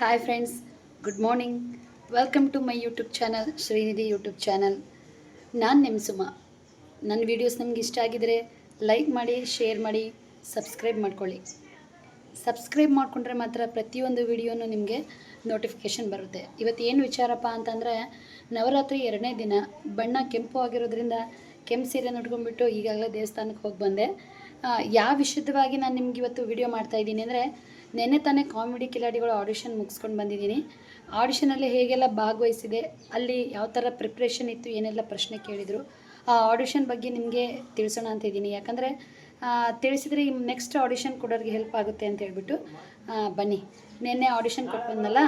Hi friends good morning welcome to my YouTube channel Shrinidhi YouTube channel ನಾನು ನಿಮ್ಮ ಸುಮ. ನನ್ನ videos ನಿಮ್ಗೆ ಇಷ್ಟ ಆಗಿದರೆ ಲೈಕ್ ಮಾಡಿ ಶೇರ್ ಮಾಡಿ ಸಬ್ಸ್ಕ್ರೈಬ್ ಮಾಡ್ಕೊಳ್ಳಿ. ಸಬ್ಸ್ಕ್ರೈಬ್ ಮಾಡಿಕೊಂಡ್ರೆ ಮಾತ್ರ ಪ್ರತಿಯೊಂದು ವಿಡಿಯೋನೂ ನಿಮಗೆ ನೋಟಿಫಿಕೇಷನ್ ಬರುತ್ತೆ. ಇವತ್ತು ಏನು ವಿಚಾರಪ್ಪ ಅಂತಂದರೆ, ನವರಾತ್ರಿ ಎರಡನೇ ದಿನ, ಬಣ್ಣ ಕೆಂಪು ಆಗಿರೋದ್ರಿಂದ ಕೆಂಪು ಸೀರೆ ಉಟ್ಕೊಂಡ್ಬಿಟ್ಟು ಈಗಾಗಲೇ ದೇವಸ್ಥಾನಕ್ಕೆ ಹೋಗಿ ಬಂದೆ. ಯಾವ ವಿಷಯವಾಗಿ ನಾನು ನಿಮ್ಗೆ ಇವತ್ತು ವಿಡಿಯೋ ಮಾಡ್ತಾ ಇದ್ದೀನಿ ಅಂದರೆ ನೆನ್ನೆ ತಾನೇ ಕಾಮಿಡಿ ಕಿಲಾಡಿಗಳು ಆಡಿಷನ್ ಮುಗಿಸ್ಕೊಂಡು ಬಂದಿದ್ದೀನಿ. ಆಡಿಷನಲ್ಲಿ ಹೇಗೆಲ್ಲ ಭಾಗವಹಿಸಿದೆ, ಅಲ್ಲಿ ಯಾವ ಥರ ಪ್ರಿಪ್ರೇಷನ್ ಇತ್ತು, ಏನೆಲ್ಲ ಪ್ರಶ್ನೆ ಕೇಳಿದರು, ಆ ಆಡಿಷನ್ ಬಗ್ಗೆ ನಿಮಗೆ ತಿಳಿಸೋಣ ಅಂತ ಇದ್ದೀನಿ. ಯಾಕಂದರೆ ತಿಳಿಸಿದರೆ ಈ ನೆಕ್ಸ್ಟ್ ಆಡಿಷನ್ ಕೊಡೋರಿಗೆ ಹೆಲ್ಪ್ ಆಗುತ್ತೆ ಅಂತ ಹೇಳ್ಬಿಟ್ಟು ಬನ್ನಿ. ನಿನ್ನೆ ಆಡಿಷನ್ ಕೊಟ್ಟು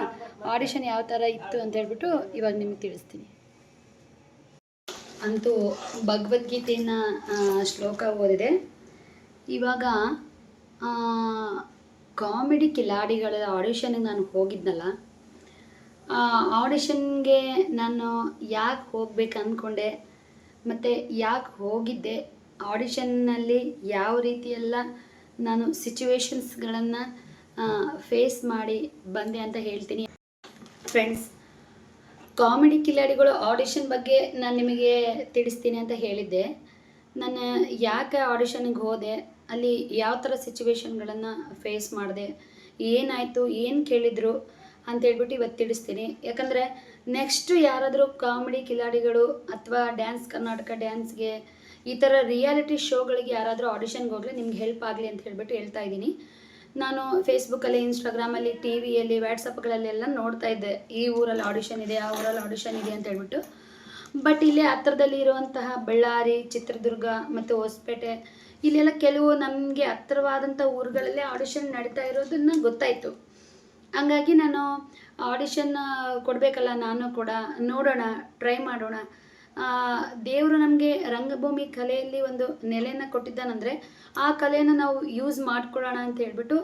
ಆಡಿಷನ್ ಯಾವ ಥರ ಇತ್ತು ಅಂತ ಹೇಳ್ಬಿಟ್ಟು ಇವಾಗ ನಿಮಗೆ ತಿಳಿಸ್ತೀನಿ. ಅಂತೂ ಭಗವದ್ಗೀತೆಯನ್ನು ಶ್ಲೋಕ ಓದಿದೆ. ಇವಾಗ ಕಾಮಿಡಿ ಕಿಲಾಡಿಗಳ ಆಡಿಷನ್ಗೆ ನಾನು ಹೋಗಿದ್ನಲ್ಲ ಆಡಿಷನ್ಗೆ ನಾನು ಯಾಕೆ ಹೋಗ್ಬೇಕು ಅಂದ್ಕೊಂಡೆ ಮತ್ತು ಯಾಕೆ ಹೋಗಿದ್ದೆ ಆಡಿಷನ್ನಲ್ಲಿ ಯಾವ ರೀತಿಯೆಲ್ಲ ನಾನು ಸಿಚುವೇಶನ್ಸ್ಗಳನ್ನು ಫೇಸ್ ಮಾಡಿ ಬಂದೆ ಅಂತ ಹೇಳ್ತೀನಿ. ಫ್ರೆಂಡ್ಸ್ ಕಾಮಿಡಿ ಕಿಲಾಡಿಗಳು ಆಡಿಷನ್ ಬಗ್ಗೆ ನಾನು ನಿಮಗೆ ತಿಳಿಸ್ತೀನಿ ಅಂತ ಹೇಳಿದ್ದೆ. ನಾನು ಯಾಕೆ ಆಡಿಷನ್ಗೆ ಹೋದೆ ಅಲ್ಲಿ ಯಾವ ಥರ ಸಿಚುವೇಶನ್ಗಳನ್ನು ಫೇಸ್ ಮಾಡಿದೆ, ಏನಾಯಿತು, ಏನು ಕೇಳಿದರು ಅಂತ ಹೇಳ್ಬಿಟ್ಟು ಇವತ್ತು ತಿಳಿಸ್ತೀನಿ. ಯಾಕಂದರೆ ನೆಕ್ಸ್ಟು ಯಾರಾದರೂ ಕಾಮಿಡಿ ಕಿಲಾಡಿಗಳು ಅಥವಾ ಡ್ಯಾನ್ಸ್ ಕರ್ನಾಟಕ ಡ್ಯಾನ್ಸ್ಗೆ ಈ ಥರ ರಿಯಾಲಿಟಿ ಶೋಗಳಿಗೆ ಯಾರಾದರೂ ಆಡಿಷನ್ಗೆ ಹೋಗಲಿ ನಿಮ್ಗೆ ಹೆಲ್ಪ್ ಆಗಲಿ ಅಂತ ಹೇಳ್ಬಿಟ್ಟು ಹೇಳ್ತಾ ಇದ್ದೀನಿ. ನಾನು ಫೇಸ್ಬುಕ್ಕಲ್ಲಿ ಇನ್ಸ್ಟಾಗ್ರಾಮಲ್ಲಿ ಟಿ ವಿಯಲ್ಲಿ ವ್ಯಾಟ್ಸಪ್ಗಳಲ್ಲೆಲ್ಲ ನೋಡ್ತಾ ಇದ್ದೆ. ಈ ಊರಲ್ಲಿ ಆಡಿಷನ್ ಇದೆ, ಆ ಊರಲ್ಲಿ ಆಡಿಷನ್ ಇದೆ ಅಂತ ಹೇಳ್ಬಿಟ್ಟು. ಬಟ್ ಇಲ್ಲಿ ಹತ್ರದಲ್ಲಿ ಇರುವಂತಹ ಬಳ್ಳಾರಿ ಚಿತ್ರದುರ್ಗ ಮತ್ತು ಹೊಸಪೇಟೆ ಇಲ್ಲೆಲ್ಲ ಕೆಲವು ನಮಗೆ ಹತ್ತಿರವಾದಂಥ ಊರುಗಳಲ್ಲೇ ಆಡಿಷನ್ ನಡೀತಾ ಇರೋದನ್ನ ಗೊತ್ತಾಯಿತು. ಹಂಗಾಗಿ ನಾನು ಆಡಿಷನ್ ಕೊಡಬೇಕಲ್ಲ, ನಾನು ಕೂಡ ನೋಡೋಣ ಟ್ರೈ ಮಾಡೋಣ. ದೇವರು ನಮಗೆ ರಂಗಭೂಮಿ ಕಲೆಯಲ್ಲಿ ಒಂದು ನೆಲೆಯನ್ನು ಕೊಟ್ಟಿದ್ದಾನಂದರೆ ಆ ಕಲೆಯನ್ನು ನಾವು ಯೂಸ್ ಮಾಡ್ಕೊಳ್ಳೋಣ ಅಂತ ಹೇಳ್ಬಿಟ್ಟು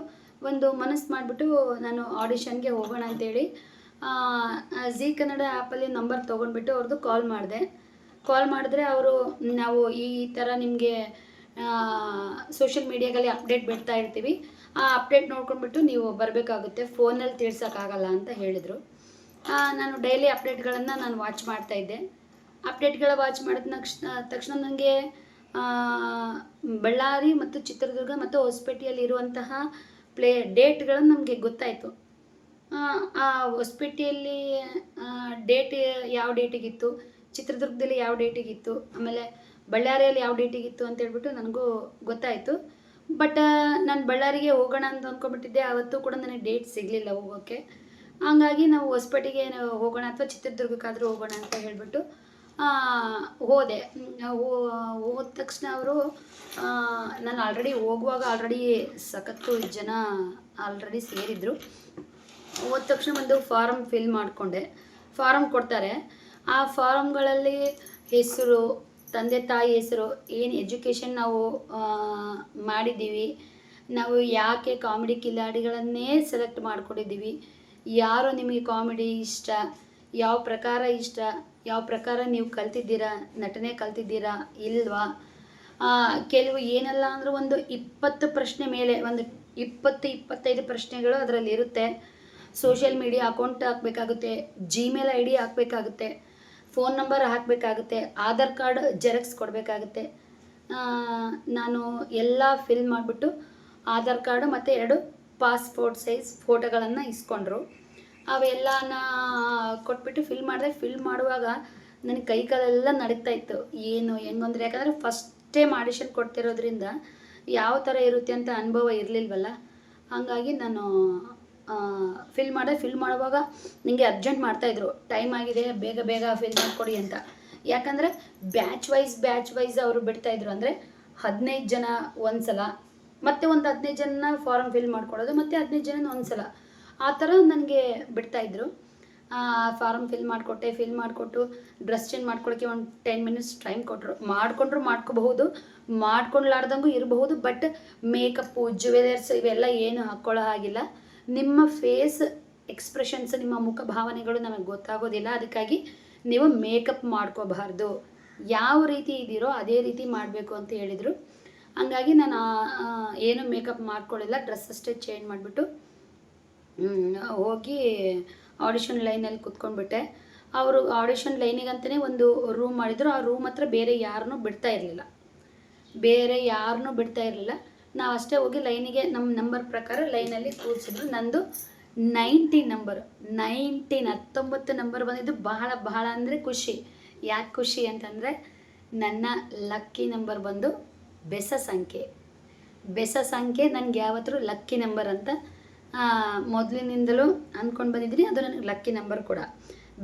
ಒಂದು ಮನಸ್ಸು ಮಾಡಿಬಿಟ್ಟು ನಾನು ಆಡಿಷನ್ಗೆ ಹೋಗೋಣ ಅಂತೇಳಿ ಜಿ ಕನ್ನಡ ಆ್ಯಪಲ್ಲಿ ನಂಬರ್ ತೊಗೊಂಡ್ಬಿಟ್ಟು ಅವ್ರದ್ದು ಕಾಲ್ ಮಾಡಿದೆ. ಕಾಲ್ ಮಾಡಿದ್ರೆ ಅವರು, ನಾವು ಈ ಥರ ನಿಮಗೆ ಸೋಷಿಯಲ್ ಮೀಡಿಯಾಗಲ್ಲಿ ಅಪ್ಡೇಟ್ ಬಿಡ್ತಾ ಇರ್ತೀವಿ. ಆ ಅಪ್ಡೇಟ್ ನೋಡ್ಕೊಂಡ್ಬಿಟ್ಟು ನೀವು ಬರಬೇಕಾಗುತ್ತೆ. ಫೋನಲ್ಲಿ ತಿಳ್ಸೋಕ್ಕಾಗಲ್ಲ ಅಂತ ಹೇಳಿದರು. ನಾನು ಡೈಲಿ ಅಪ್ಡೇಟ್ಗಳನ್ನು ನಾನು ವಾಚ್ ಮಾಡ್ತಾ ಇದ್ದೆ. ಅಪ್ಡೇಟ್ಗಳ ವಾಚ್ ಮಾಡಿದ ತಕ್ಷಣ ನನಗೆ ಬಳ್ಳಾರಿ ಮತ್ತು ಚಿತ್ರದುರ್ಗ ಮತ್ತು ಹೊಸಪೇಟೆಯಲ್ಲಿ ಇರುವಂತಹ ಪ್ಲೇ ಡೇಟ್ಗಳನ್ನು ನಮಗೆ ಗೊತ್ತಾಯಿತು. ಆ ಹೊಸಪೇಟೆಯಲ್ಲಿ ಡೇಟ್ ಯಾವ ಡೇಟಿಗಿತ್ತು ಚಿತ್ರದುರ್ಗದಲ್ಲಿ ಯಾವ ಡೇಟಿಗಿತ್ತು ಆಮೇಲೆ ಬಳ್ಳಾರಿಯಲ್ಲಿ ಯಾವ ಡೇಟಿಗಿತ್ತು ಅಂತ ಹೇಳ್ಬಿಟ್ಟು ನನಗೂ ಗೊತ್ತಾಯಿತು. ಬಟ್ ನಾನು ಬಳ್ಳಾರಿಗೆ ಹೋಗೋಣ ಅಂತ ಅಂದ್ಕೊಂಡ್ಬಿಟ್ಟಿದ್ದೆ ಅವತ್ತು ಕೂಡ ನನಗೆ ಡೇಟ್ ಸಿಗಲಿಲ್ಲ ಹೋಗೋಕ್ಕೆ ಹಂಗಾಗಿ ನಾವು ಹೊಸಪೇಟೆಗೆ ಹೋಗೋಣ ಅಥವಾ ಚಿತ್ರದುರ್ಗಕ್ಕಾದರೂ ಹೋಗೋಣ ಅಂತ ಹೇಳಿಬಿಟ್ಟು ಹೋದೆ. ಹೋದ ತಕ್ಷಣ ಅವರು ನಾನು ಆಲ್ರೆಡಿ ಹೋಗುವಾಗ ಆಲ್ರೆಡಿ ಸಖತ್ತು ಜನ ಆಲ್ರೆಡಿ ಸೇರಿದ್ರು. ಹೋದ ತಕ್ಷಣ ಒಂದು ಫಾರಮ್ ಫಿಲ್ ಮಾಡಿಕೊಂಡೆ. ಫಾರಮ್ ಕೊಡ್ತಾರೆ. ಆ ಫಾರಮ್ಗಳಲ್ಲಿ ಹೆಸರು ತಂದೆ ತಾಯಿ ಹೆಸರು, ಏನು ಎಜುಕೇಷನ್ ನಾವು ಮಾಡಿದ್ದೀವಿ, ನಾವು ಯಾಕೆ ಕಾಮಿಡಿ ಕಿಲಾಡಿಗಳನ್ನೇ ಸೆಲೆಕ್ಟ್ ಮಾಡ್ಕೊಂಡಿದ್ದೀವಿ, ಯಾರು ನಿಮಗೆ ಕಾಮಿಡಿ ಇಷ್ಟ, ಯಾವ ಪ್ರಕಾರ ಇಷ್ಟ, ಯಾವ ಪ್ರಕಾರ ನೀವು ಕಲ್ತಿದ್ದೀರಾ, ನಟನೆ ಕಲ್ತಿದ್ದೀರಾ, ಇಲ್ವಾ? ಕೆಲವು ಏನಲ್ಲ ಅಂದ್ರೆ ಒಂದು ಇಪ್ಪತ್ತು ಪ್ರಶ್ನೆ ಮೇಲೆ, ಒಂದು ಇಪ್ಪತ್ತು, ಇಪ್ಪತ್ತೈದು ಪ್ರಶ್ನೆಗಳು ಅದರಲ್ಲಿ ಇರುತ್ತೆ. ಸೋಷಿಯಲ್ ಮೀಡಿಯಾ ಅಕೌಂಟ್ ಹಾಕಬೇಕಾಗುತ್ತೆ ಜಿಮೇಲ್ ಐ ಡಿ ಹಾಕಬೇಕಾಗುತ್ತೆ. ಫೋನ್ ನಂಬರ್ ಹಾಕಬೇಕಾಗುತ್ತೆ, ಆಧಾರ್ ಕಾರ್ಡ್ ಜೆರಾಕ್ಸ್ ಕೊಡಬೇಕಾಗುತ್ತೆ. ನಾನು ಎಲ್ಲ ಫಿಲ್ ಮಾಡಿಬಿಟ್ಟು ಆಧಾರ್ ಕಾರ್ಡು ಮತ್ತು ಎರಡು ಪಾಸ್ಪೋರ್ಟ್ ಸೈಜ್ ಫೋಟೋಗಳನ್ನು ಇಸ್ಕೊಂಡ್ರು. ಅವೆಲ್ಲನ ಕೊಟ್ಬಿಟ್ಟು ಫಿಲ್ ಮಾಡಿದೆ. ಫಿಲ್ ಮಾಡುವಾಗ ನನಗೆ ಕೈ ಕಾಲೆಲ್ಲ ನಡೀತಾ ಇತ್ತು. ಏನು, ಹೆಂಗಂದ್ರೆ ಯಾಕಂದರೆ ಫಸ್ಟೇ ಮಾಡಿಷನ್ ಕೊಡ್ತಿರೋದ್ರಿಂದ ಯಾವ ಥರ ಇರುತ್ತೆ ಅಂತ ಅನುಭವ ಇರಲಿಲ್ವಲ್ಲ. ಹಾಗಾಗಿ ನಾನು ಫಿಲ್ ಮಾಡಿದೆ ಫಿಲ್ ಮಾಡುವಾಗ ನನಗೆ ಅರ್ಜೆಂಟ್ ಮಾಡ್ತಾಯಿದ್ರು ಟೈಮ್ ಆಗಿದೆ, ಬೇಗ ಬೇಗ ಫಿಲ್ ಮಾಡಿಕೊಡಿ ಅಂತ. ಯಾಕಂದರೆ ಬ್ಯಾಚ್ ವೈಸ್ ಬ್ಯಾಚ್ ವೈಸ್ ಅವರು ಬಿಡ್ತಾಯಿದ್ರು ಅಂದರೆ ಹದಿನೈದು ಜನ ಒಂದು ಸಲ ಮತ್ತೆ ಒಂದು ಹದಿನೈದು ಜನ ಫಾರಮ್ ಫಿಲ್ ಮಾಡ್ಕೊಳ್ಳೋದು ಮತ್ತು ಹದಿನೈದು ಜನ ಒಂದು ಸಲ ಆ ಥರ ನನಗೆ ಬಿಡ್ತಾಯಿದ್ರು ಫಾರಮ್ ಫಿಲ್ ಮಾಡಿಕೊಟ್ಟೆ ಫಿಲ್ ಮಾಡಿಕೊಟ್ಟು ಡ್ರೆಸ್ ಚೇಂಜ್ ಮಾಡ್ಕೊಳ್ಳೋಕ್ಕೆ ಒಂದು ಟೆನ್ ಮಿನಿಟ್ಸ್ ಟೈಮ್ ಕೊಟ್ಟರು ಮಾಡಿಕೊಂಡ್ರು ಮಾಡ್ಕೋಬಹುದು, ಮಾಡ್ಕೊಂಡ್ಲಾರ್ದಂಗೂ ಇರಬಹುದು ಬಟ್ ಮೇಕಪ್ಪು ಜುವೆಲರ್ಸ್ ಇವೆಲ್ಲ ಏನು ಹಾಕ್ಕೊಳ್ಳೋ ಹಾಗಿಲ್ಲ. ನಿಮ್ಮ ಫೇಸ್ ಎಕ್ಸ್ಪ್ರೆಷನ್ಸ್ ನಿಮ್ಮ ಮುಖ ಭಾವನೆಗಳು ನಮಗೆ ಗೊತ್ತಾಗೋದಿಲ್ಲ. ಅದಕ್ಕಾಗಿ ನೀವು ಮೇಕಪ್ ಮಾಡ್ಕೋಬಾರ್ದು. ಯಾವ ರೀತಿ ಇದ್ದೀರೋ ಅದೇ ರೀತಿ ಮಾಡಬೇಕು ಅಂತ ಹೇಳಿದರು. ಹಂಗಾಗಿ ನಾನು ಏನು ಮೇಕಪ್ ಮಾಡ್ಕೊಳ್ಳಿಲ್ಲ. ಡ್ರೆಸ್ ಅಷ್ಟೇ ಚೇಂಜ್ ಮಾಡಿಬಿಟ್ಟು ಹೋಗಿ ಆಡಿಷನ್ ಲೈನಲ್ಲಿ ಕುತ್ಕೊಂಡ್ಬಿಟ್ಟೆ. ಅವರು ಆಡಿಷನ್ ಲೈನಿಗಂತಲೇ ಒಂದು ರೂಮ್ ಮಾಡಿದ್ರು. ಆ ರೂಮ್ ಹತ್ರ ಬೇರೆ ಯಾರನ್ನೂ ಬಿಡ್ತಾ ಇರಲಿಲ್ಲ. ಬೇರೆ ಯಾರನ್ನೂ ಬಿಡ್ತಾ ಇರಲಿಲ್ಲ. ನಾವು ಅಷ್ಟೇ ಹೋಗಿ ಲೈನಿಗೆ ನಮ್ಮ ನಂಬರ್ ಪ್ರಕಾರ ಲೈನಲ್ಲಿ ಕೂರಿಸಿದ್ರು. ನಂದು ನೈನ್ಟೀನ್ ನಂಬರ್. ನೈನ್ಟೀನ್, ಹತ್ತೊಂಬತ್ತು ನಂಬರ್ ಬಂದಿದ್ದು ಬಹಳ ಬಹಳ ಅಂದರೆ ಖುಷಿ. ಯಾಕೆ ಖುಷಿ ಅಂತಂದರೆ ನನ್ನ ಲಕ್ಕಿ ನಂಬರ್ ಬಂದು ಬೆಸ ಸಂಖ್ಯೆ. ಬೆಸ ಸಂಖ್ಯೆ ನನಗೆ ಯಾವತ್ತೂ ಲಕ್ಕಿ ನಂಬರ್ ಅಂತ ಮೊದಲಿನಿಂದಲೂ ಅಂದ್ಕೊಂಡು ಬಂದಿದ್ದೀನಿ. ಅದು ನನಗೆ ಲಕ್ಕಿ ನಂಬರ್ ಕೂಡ.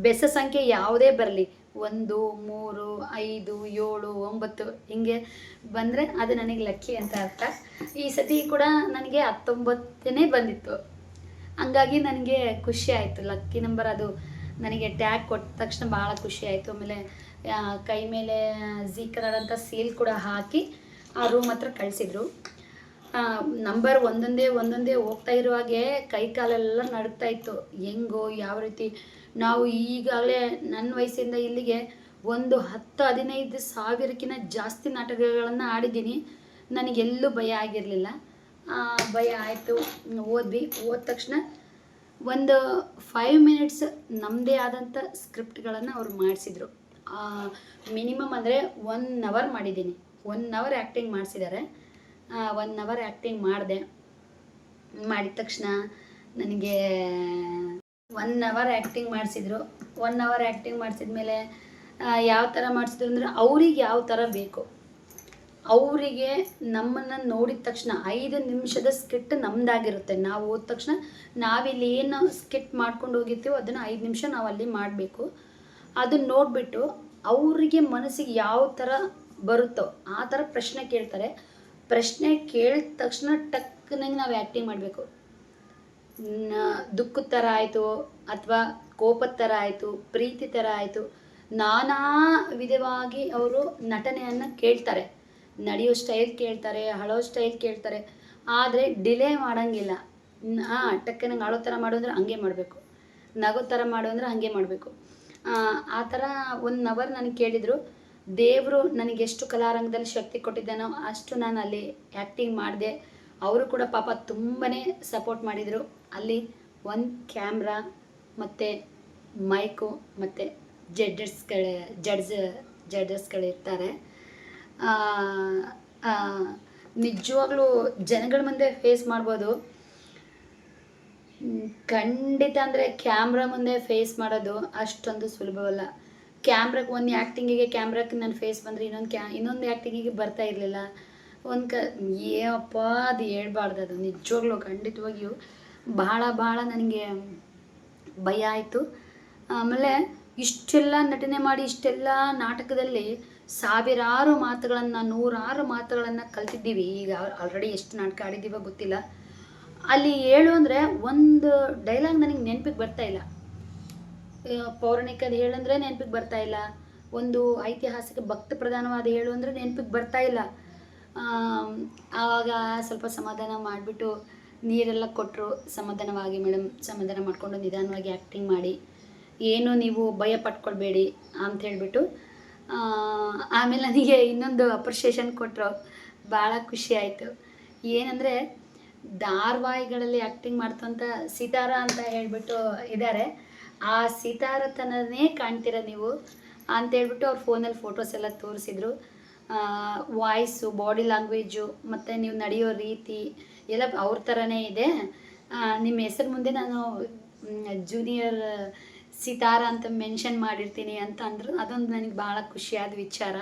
ಬೆಸ ಸಂಖ್ಯೆ ಯಾವುದೇ ಬರಲಿ. ಒಂದು, ಮೂರು, ಐದು, ಏಳು, ಒಂಬತ್ತು ಹಿಂಗೆ ಬಂದರೆ ಅದು ನನಗೆ ಲಕ್ಕಿ ಅಂತ ಅರ್ಥ. ಈ ಸತಿ ಕೂಡ ನನಗೆ ಹತ್ತೊಂಬತ್ತನೇ ಬಂದಿತ್ತು. ಹಂಗಾಗಿ ನನಗೆ ಖುಷಿ ಆಯಿತು. ಲಕ್ಕಿ ನಂಬರ್ ಅದು ನನಗೆ ಟ್ಯಾಗ್ ಕೊಟ್ಟ ತಕ್ಷಣ ಭಾಳ ಖುಷಿ ಆಯಿತು. ಆಮೇಲೆ ಕೈ ಮೇಲೆ ಝೀ ಕಲರ್ ಅಂತ ಸೀಲ್ ಕೂಡ ಹಾಕಿ ಆ ರೂಮ್ ಹತ್ರ ಕಳಿಸಿದ್ರು. ನಂಬರ್ ಒಂದೊಂದೇ ಒಂದೊಂದೇ ಹೋಗ್ತಾ ಇರುವಾಗೆ ಕೈ ಕಾಲೆಲ್ಲ ನಡುಗ್ತಾ ಇತ್ತು. ಹೆಂಗೋ, ಯಾವ ರೀತಿ ನಾವು ಈಗಾಗಲೇ ನನ್ನ ವಯಸ್ಸಿಂದ ಇಲ್ಲಿಗೆ ಒಂದು ಹತ್ತು ಹದಿನೈದು ಸಾವಿರಕ್ಕಿಂತ ಜಾಸ್ತಿ ನಾಟಕಗಳನ್ನು ಆಡಿದ್ದೀನಿ. ನನಗೆಲ್ಲೂ ಭಯ ಆಗಿರಲಿಲ್ಲ. ಭಯ ಆಯಿತು. ಓದ್ವಿ. ಓದ ತಕ್ಷಣ ಒಂದು ಫೈವ್ ಮಿನಿಟ್ಸ್ ನಮ್ಮದೇ ಆದಂಥ ಸ್ಕ್ರಿಪ್ಟ್ಗಳನ್ನು ಅವ್ರು ಮಾಡಿಸಿದ್ರು. ಮಿನಿಮಮ್ ಅಂದರೆ ಒನ್ ಅವರ್ ಮಾಡಿದ್ದೀನಿ. ಒನ್ ಅವರ್ ಆ್ಯಕ್ಟಿಂಗ್ ಮಾಡಿಸಿದ್ದಾರೆ. ಒನ್ ಅವರ್ ಆ್ಯಕ್ಟಿಂಗ್ ಮಾಡಿದೆ. ಮಾಡಿದ ತಕ್ಷಣ ನನಗೆ ಒನ್ ಅವರ್ ಆ್ಯಕ್ಟಿಂಗ್ ಮಾಡಿಸಿದ್ರು. ಒನ್ ಅವರ್ ಆ್ಯಕ್ಟಿಂಗ್ ಮಾಡಿಸಿದ್ಮೇಲೆ ಯಾವ ಥರ ಮಾಡಿಸಿದ್ರು ಅಂದರೆ ಅವ್ರಿಗೆ ಯಾವ ಥರ ಬೇಕು. ಅವರಿಗೆ ನಮ್ಮನ್ನು ನೋಡಿದ ತಕ್ಷಣ ಐದು ನಿಮಿಷದ ಸ್ಕಿಟ್ ನಮ್ಮದಾಗಿರುತ್ತೆ ನಾವು ಹೋದ ತಕ್ಷಣ ನಾವಿಲ್ಲಿ ಏನು ಸ್ಕಿಟ್ ಮಾಡ್ಕೊಂಡು ಹೋಗಿರ್ತೀವೋ ಅದನ್ನು ಐದು ನಿಮಿಷ ನಾವು ಅಲ್ಲಿ ಮಾಡಬೇಕು. ಅದನ್ನು ನೋಡಿಬಿಟ್ಟು ಅವರಿಗೆ ಮನಸ್ಸಿಗೆ ಯಾವ ಥರ ಬರುತ್ತೋ ಆ ಥರ ಪ್ರಶ್ನೆ ಕೇಳ್ತಾರೆ. ಪ್ರಶ್ನೆ ಕೇಳಿದ ತಕ್ಷಣ ಟಕ್ಕನಾಗಿ ನಾವು ಆ್ಯಕ್ಟಿಂಗ್ ಮಾಡಬೇಕು. ದುಃಖದ ಥರ ಆಯಿತು ಅಥವಾ ಕೋಪದ ಥರ ಆಯಿತು, ಪ್ರೀತಿ ಥರ ಆಯಿತು, ನಾನಾ ವಿಧವಾಗಿ ಅವರು ನಟನೆಯನ್ನು ಕೇಳ್ತಾರೆ. ನಡೆಯೋ ಸ್ಟೈಲ್ ಕೇಳ್ತಾರೆ, ಹಳೋ ಸ್ಟೈಲ್ ಕೇಳ್ತಾರೆ. ಆದರೆ ಡಿಲೇ ಮಾಡೋಂಗಿಲ್ಲ. ಹಾಂ ಟಕ್ಕನಂಗೆ ಅಳೋ ಥರ ಮಾಡು ಅಂದರೆ ಹಂಗೆ ಮಾಡಬೇಕು. ನಗೋ ಥರ ಮಾಡು ಅಂದರೆ ಹಾಗೆ ಮಾಡಬೇಕು. ಆ ಥರ ಒನ್ ಅವರ್ ನನಗೆ ಕೇಳಿದರು, ದೇವರು ನನಗೆ ಎಷ್ಟು ಕಲಾರಂಗದಲ್ಲಿ ಶಕ್ತಿ ಕೊಟ್ಟಿದ್ದಾನೋ ಅಷ್ಟು ನಾನು ಅಲ್ಲಿ ಆ್ಯಕ್ಟಿಂಗ್ ಮಾಡಿದೆ. ಅವರು ಕೂಡ ಪಾಪ ತುಂಬಾ ಸಪೋರ್ಟ್ ಮಾಡಿದರು. ಅಲ್ಲಿ ಒಂದು ಕ್ಯಾಮ್ರಾ ಮತ್ತು ಮೈಕು ಮತ್ತು ಜಡ್ಜಸ್ಗಳ ಜಡ್ಜ್ ಜಡ್ಜಸ್ಗಳಿರ್ತಾರೆ ನಿಜವಾಗ್ಲೂ ಜನಗಳ ಮುಂದೆ ಫೇಸ್ ಮಾಡ್ಬೋದು. ಖಂಡಿತ ಅಂದರೆ ಕ್ಯಾಮ್ರಾ ಮುಂದೆ ಫೇಸ್ ಮಾಡೋದು ಅಷ್ಟೊಂದು ಸುಲಭವಲ್ಲ ಕ್ಯಾಮ್ರಾಗೆ ಒಂದು ಆ್ಯಕ್ಟಿಂಗಿಗೆ ಕ್ಯಾಮ್ರಾಕ್ಕೆ ನಾನು ಫೇಸ್ ಬಂದರೆ ಇನ್ನೊಂದು ಕ್ಯಾ, ಇನ್ನೊಂದು ಆ್ಯಕ್ಟಿಂಗಿಗೆ ಬರ್ತಾ ಇರಲಿಲ್ಲ. ಒಂದು ಕ ಏಪ್ಪ ಅದು ಹೇಳ್ಬಾರ್ದು, ಅದು ನಿಜವಾಗ್ಲೂ ಖಂಡಿತವಾಗಿಯೂ ಭಾಳ ಭಾಳ ನನಗೆ ಭಯ ಆಯಿತು. ಆಮೇಲೆ ಇಷ್ಟೆಲ್ಲ ನಟನೆ ಮಾಡಿ, ಇಷ್ಟೆಲ್ಲ ನಾಟಕದಲ್ಲಿ ಸಾವಿರಾರು ಮಾತುಗಳನ್ನು, ನೂರಾರು ಮಾತುಗಳನ್ನು ಕಲ್ತಿದ್ದೀವಿ. ಈಗ ಆಲ್ರೆಡಿ ಎಷ್ಟು ನಾಟಕ ಆಡಿದ್ದೀವೋ ಗೊತ್ತಿಲ್ಲ. ಅಲ್ಲಿ ಹೇಳು ಅಂದರೆ ಒಂದು ಡೈಲಾಗ್ ನನಗೆ ನೆನಪಿಗೆ ಬರ್ತಾ ಇಲ್ಲ. ಪೌರಾಣಿಕದ ಹೇಳಂದ್ರೆ ನೆನಪಿಗೆ ಬರ್ತಾ ಇಲ್ಲ. ಒಂದು ಐತಿಹಾಸಿಕ ಭಕ್ತ ಪ್ರಧಾನವಾದ ಹೇಳು ಅಂದರೆ ನೆನಪಿಗೆ ಬರ್ತಾ ಇಲ್ಲ. ಆವಾಗ ಸ್ವಲ್ಪ ಸಮಾಧಾನ ಮಾಡಿಬಿಟ್ಟು ನೀರೆಲ್ಲ ಕೊಟ್ಟರು ಸಮಾಧಾನವಾಗಿ, ಮೇಡಮ್. ಸಮಾಧಾನ ಮಾಡಿಕೊಂಡು ನಿಧಾನವಾಗಿ ಆ್ಯಕ್ಟಿಂಗ್ ಮಾಡಿ. ಏನು ನೀವು ಭಯ ಪಟ್ಕೊಳ್ಬೇಡಿ ಅಂತ ಹೇಳಿಬಿಟ್ಟು ಆಮೇಲೆ ನನಗೆ ಇನ್ನೊಂದು ಅಪ್ರಿಷಿಯೇಷನ್ ಕೊಟ್ಟರು ಭಾಳ ಖುಷಿ ಆಯಿತು. ಏನಂದರೆ, ಧಾರವಾಹಿಗಳಲ್ಲಿ ಆ್ಯಕ್ಟಿಂಗ್ ಮಾಡ್ತಂಥ ಸಿತಾರ ಅಂತ ಹೇಳಿಬಿಟ್ಟು ಇದ್ದಾರೆ ಆ ಸಿತಾರತನನೇ ಕಾಣ್ತೀರ ನೀವು ಅಂತ ಹೇಳ್ಬಿಟ್ಟು ಅವ್ರ ಫೋನಲ್ಲಿ ಫೋಟೋಸ್ ಎಲ್ಲ ತೋರಿಸಿದ್ರು. ವಾಯ್ಸು ಬಾಡಿ ಲ್ಯಾಂಗ್ವೇಜು ಮತ್ತು ನೀವು ನಡೆಯೋ ರೀತಿ ಎಲ್ಲ ಅವ್ರ ಥರನೇ ಇದೆ. ನಿಮ್ಮ ಹೆಸರು ಮುಂದೆ ನಾನು ಜೂನಿಯರ್ ಸಿತಾರ ಅಂತ ಮೆನ್ಷನ್ ಮಾಡಿರ್ತೀನಿ ಅಂತ ಅಂದರು, ಅದೊಂದು ನನಗೆ ಭಾಳ ಖುಷಿಯಾದ ವಿಚಾರ.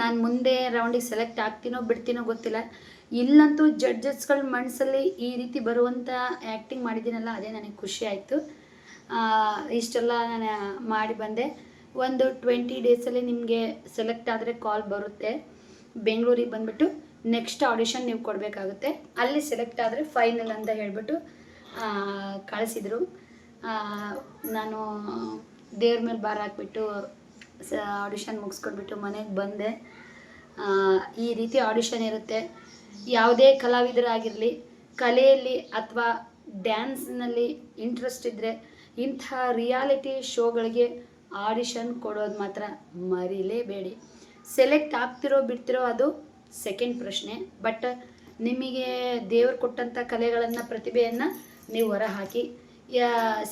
ನಾನು ಮುಂದೆ ರೌಂಡಿಗೆ ಸೆಲೆಕ್ಟ್ ಆಗ್ತೀನೋ ಬಿಡ್ತೀನೋ ಗೊತ್ತಿಲ್ಲ. ಇಲ್ಲಂತೂ ಜಡ್ಜಸ್ಗಳ ಮನಸ್ಸಲ್ಲಿ ಈ ರೀತಿ ಬರುವಂಥ ಆ್ಯಕ್ಟಿಂಗ್ ಮಾಡಿದ್ದೀನಲ್ಲ, ಅದೇ ನನಗೆ ಖುಷಿ ಆಯಿತು. ಇಷ್ಟೆಲ್ಲ ನಾನು ಮಾಡಿ ಬಂದೆ. ಒಂದು ಟ್ವೆಂಟಿ ಡೇಸಲ್ಲಿ ನಿಮಗೆ ಸೆಲೆಕ್ಟ್ ಆದರೆ ಕಾಲ್ ಬರುತ್ತೆ. ಬೆಂಗಳೂರಿಗೆ ಬಂದುಬಿಟ್ಟು ನೆಕ್ಸ್ಟ್ ಆಡಿಷನ್ ನೀವು ಕೊಡಬೇಕಾಗುತ್ತೆ. ಅಲ್ಲಿ ಸೆಲೆಕ್ಟ್ ಆದರೆ ಫೈನಲ್ ಅಂತ ಹೇಳಿಬಿಟ್ಟು ಕಳಿಸಿದರು. ನಾನು ದೇವ್ರ ಮೇಲೆ ಬಾರ ಹಾಕ್ಬಿಟ್ಟು ಸ ಆಡಿಷನ್ ಮುಗಿಸ್ಕೊಟ್ಬಿಟ್ಟು ಮನೆಗೆ ಬಂದೆ. ಈ ರೀತಿ ಆಡಿಷನ್ ಇರುತ್ತೆ. ಯಾವುದೇ ಕಲಾವಿದರಾಗಿರಲಿ, ಕಲೆಯಲ್ಲಿ ಅಥವಾ ಡ್ಯಾನ್ಸ್ನಲ್ಲಿ ಇಂಟ್ರೆಸ್ಟ್ ಇದ್ದರೆ ಇಂಥ ರಿಯಾಲಿಟಿ ಶೋಗಳಿಗೆ ಆಡಿಷನ್ ಕೊಡೋದು ಮಾತ್ರ ಮರಿಲೇಬೇಡಿ. ಸೆಲೆಕ್ಟ್ ಆಗ್ತಿರೋ ಬಿಡ್ತಿರೋ ಅದು ಸೆಕೆಂಡ್ ಪ್ರಶ್ನೆ. ಬಟ್ ನಿಮಗೆ ದೇವರು ಕೊಟ್ಟಂಥ ಕಲೆಗಳನ್ನು, ಪ್ರತಿಭೆಯನ್ನು ನೀವು ಹೊರಹಾಕಿ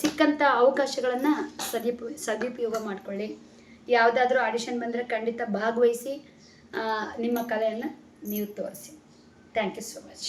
ಸಿಕ್ಕಂಥ ಅವಕಾಶಗಳನ್ನು ಸದುಪ, ಸದುಪಯೋಗ ಮಾಡಿಕೊಳ್ಳಿ. ಯಾವುದಾದ್ರೂ ಆಡಿಷನ್ ಬಂದರೆ ಖಂಡಿತ ಭಾಗವಹಿಸಿ ನಿಮ್ಮ ಕಲೆಯನ್ನು ನೀವು ತೋರಿಸಿ. Thank you so much